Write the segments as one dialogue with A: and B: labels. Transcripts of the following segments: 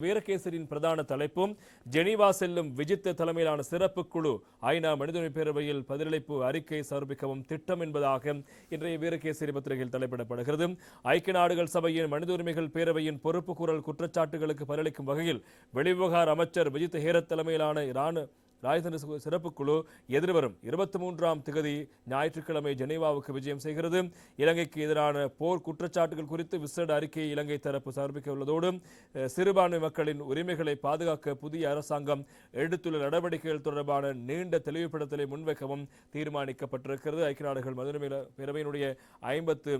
A: வீரகேசரியின் பிரதான தலைப்பும் ஜெனீவா செல்லும் விஜித் தலைமையிலான சிறப்பு குழு ஐநா மனிதனை பேரவையில் பதிலளிப்பு அறிக்கை சமர்ப்பிக்கவும் திட்டம் என்பதாக இன்றைய வீரகேசரி பத்திரிகையில் தலைப்பிடப்படுகிறது. ஐக்கிய நாடுகள் சபையின் மனித உரிமைகள் பேரவையின் பொறுப்பு கூறல் குற்றச்சாட்டுகளுக்கு பதிலளிக்கும் வகையில் வெளிவிவகார அமைச்சர் விஜித் ஹேரத் தலைமையிலான இராணுவ ராஜதந்திர சிறப்பு குழு எதிர்வரும் இருபத்தி மூன்றாம் திகதி ஞாயிற்றுக்கிழமை ஜெனீவாவுக்கு விஜயம் செய்கிறது. இலங்கைக்கு எதிரான போர் குற்றச்சாட்டுகள் குறித்து விசேட அறிக்கையை இலங்கை தரப்பு சமர்ப்பிக்க உள்ளதோடு சிறுபான்மை மக்களின் உரிமைகளை பாதுகாக்க புதிய அரசாங்கம் எடுத்துள்ள நடவடிக்கைகள் தொடர்பான நீண்ட தெளிவுபடுத்தலை முன்வைக்கவும் தீர்மானிக்கப்பட்டிருக்கிறது. ஐக்கிய நாடுகள் மதுரை பேரவையினுடைய ஐம்பத்து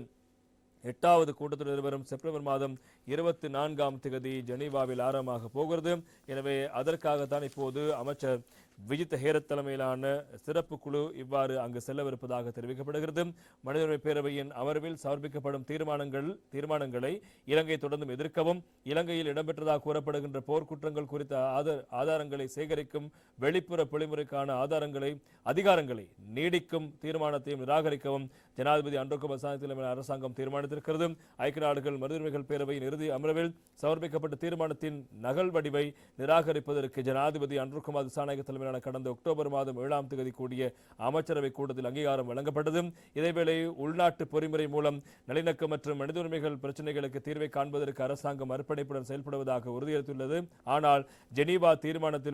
A: எட்டாவது கூட்டத்தில் வரும் செப்டம்பர் மாதம் இருபத்தி நான்காம் திகதி ஜெனீவாவில் ஆரம்பமாக போகிறது. எனவே அதற்காகத்தான் இப்போது அமைச்சர் விஜித் ஹேரத் தலைமையிலான சிறப்பு குழு இவ்வாறு அங்கு செல்லவிருப்பதாக தெரிவிக்கப்படுகிறது. மனித உரிமை பேரவையின் அமர்வில் சமர்ப்பிக்கப்படும் தீர்மானங்கள் தீர்மானங்களை இலங்கை தொடர்ந்தும் எதிர்க்கவும் இலங்கையில் இடம்பெற்றதாக கூறப்படுகின்ற போர்க்குற்றங்கள் குறித்த ஆதார ஆதாரங்களை சேகரிக்கும் வெளிப்புற பொழிமுறைக்கான ஆதாரங்களை அதிகாரங்களை நீடிக்கும் தீர்மானத்தையும் நிராகரிக்கவும் ஜனாதிபதி அன்றோகுமார் சாணி அரசாங்கம் தீர்மானித்திருக்கிறது. ஐக்கிய நாடுகள் மனித பேரவையின் இறுதி அமர்வில் சமர்ப்பிக்கப்பட்ட தீர்மானத்தின் நகல் வடிவை நிராகரிப்பதற்கு ஜனாதிபதி அன்ருகுமார் திசாநாயக தலைமையிலான கடந்த அக்டோபர் மாதம் ஏழாம் தேதி கூடிய அமைச்சரவை கூட்டத்தில் அங்கீகாரம் வழங்கப்பட்டது. இதேவேளை உள்நாட்டு பொறிமுறை மூலம் நல்லிணக்கம் மற்றும் மனித உரிமைகள் பிரச்சனைகளுக்கு தீர்வை காண்பதற்கு அரசாங்கம் அர்ப்பணிப்புடன் செயல்படுவதாக உறுதியளித்துள்ளது. ஆனால் ஜெனீவா தீர்மானத்தில்